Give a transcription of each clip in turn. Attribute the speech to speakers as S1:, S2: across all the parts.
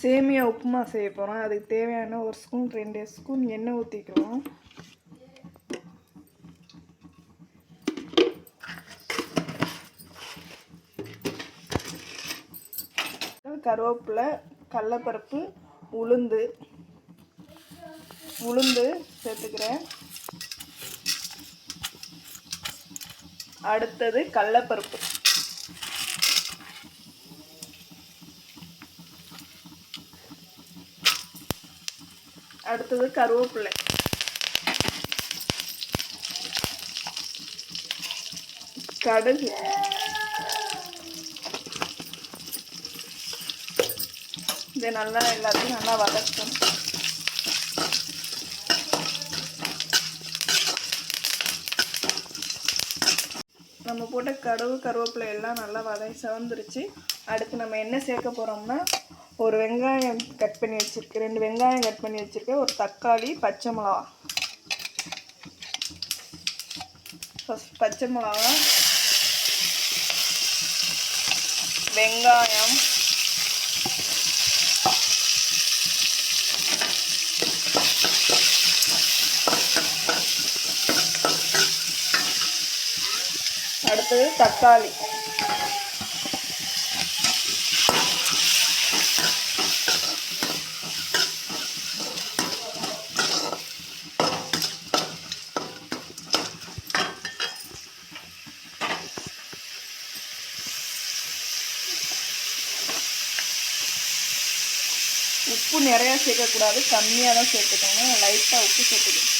S1: சேமியா உப்புமா செய்ய போகிறோம் அதுக்கு தேவையான ஒரு ஸ்பூன் ரெண்டு ஸ்பூன் எண்ணெய் ஊற்றிக்கிறோம் கருவேப்பிலை கடலப்பருப்பு உளுந்து. உளுந்து சேர்த்துக்கிறேன். அடுத்தது கடலப்பருப்பு. அடுத்தது கருவேப்பிலை. கடுகு. இதை நல்லா எல்லாத்தையும் நல்லா வதக்கும் நம்ம போட்ட கடுகு கருவேப்பிலை எல்லாம் நல்லா வதங்கி செவந்துருச்சு. அடுத்து நம்ம என்ன சேர்க்க போகிறோம்னா ஒரு வெங்காயம் கட் பண்ணி வச்சுருக்கேன் ரெண்டு வெங்காயம் கட் பண்ணி வச்சுருக்கேன் ஒரு தக்காளி பச்சை மிளகா. ஃபஸ்ட் பச்சை மிளகா வெங்காயம் அடுத்தது தக்காளி. உப்பு நிறையா சேர்க்கக்கூடாது. கம்மியாக தான் சேர்த்துக்கோங்க லைட்டாக உப்பு சேர்த்துக்கணும்.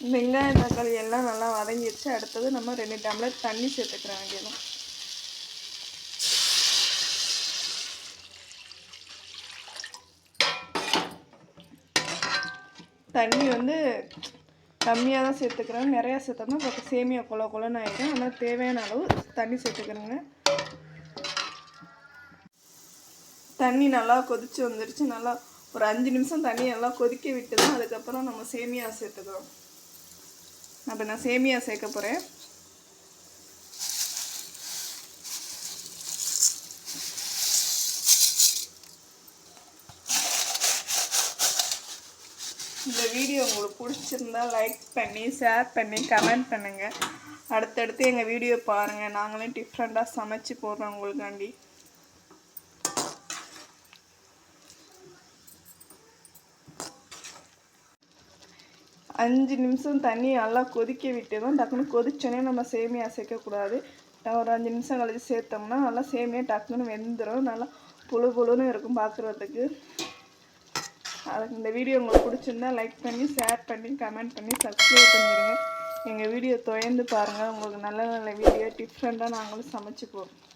S1: வெங்காயம் தக்காளி எல்லாம் நல்லா வதங்கிடுச்சு. அடுத்தது நம்ம ரெண்டு டம்ளர் தண்ணி சேர்த்துக்கிற வேண்டியதும் தண்ணி வந்து கம்மியாக தான் சேர்த்துக்கிறேன். நிறையா சேர்த்தோம்னா இப்போ சேமியா கொல கொலன்னு ஆகிடும் ஆனால் தேவையான அளவு தண்ணி சேர்த்துக்கிறேங்க. தண்ணி நல்லா கொதிச்சு வந்துடுச்சு நல்லா ஒரு அஞ்சு நிமிஷம் தண்ணி நல்லா கொதிக்க விட்டு தான் அதுக்கப்புறம் நம்ம சேமியா சேர்த்துக்கிறோம். அப்போ நான் சேமியா சேர்க்க போகிறேன் இந்த வீடியோ உங்களுக்கு பிடிச்சிருந்தா லைக் பண்ணி ஷேர் பண்ணி கமெண்ட் பண்ணுங்கள் அடுத்தடுத்து எங்கள் வீடியோ பாருங்கள் நாங்களும் டிஃப்ரெண்ட்டாக சமைச்சு போடுறோம் உங்களுக்காண்டி. அஞ்சு நிமிஷம் தண்ணி நல்லா கொதிக்க விட்டு தான் டக்குன்னு கொதிச்சோன்னே நம்ம சேமியா சேர்க்கக்கூடாது. ஒரு அஞ்சு நிமிஷம் கழிச்சு சேர்த்தோம்னா நல்லா சேமியா டக்குன்னு வெந்துடும் நல்லா புழு புழுன்னு இருக்கும் பார்க்குறதுக்கு அதுக்கு இந்த வீடியோ உங்களுக்கு பிடிச்சிருந்தா லைக் பண்ணி ஷேர் பண்ணி கமெண்ட் பண்ணி சப்ஸ்கிரைப் பண்ணிடுங்க எங்கள் வீடியோ தொயந்து பாருங்கள் உங்களுக்கு நல்ல நல்ல வீடியோ டிஃப்ரெண்ட்டாக நாங்களும் சமைச்சு போகிறோம்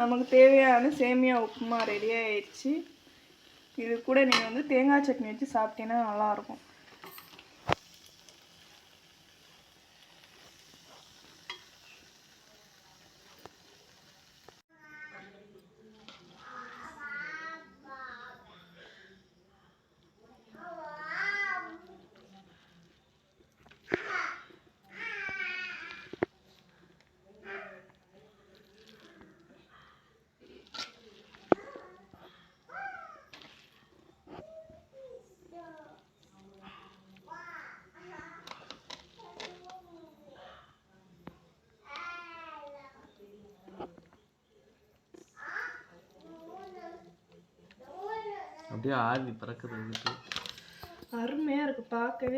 S1: நமக்கு தேவையான சேமியா உப்புமா ரெடி ஆயிடுச்சு. இது கூட நீங்கள் வந்து தேங்காய் சட்னி வச்சு சாப்பிட்டீங்கன்னா நல்லாயிருக்கும்
S2: அப்படியே ஆவி பறக்குது
S1: அருமையாக இருக்குது பார்க்கவே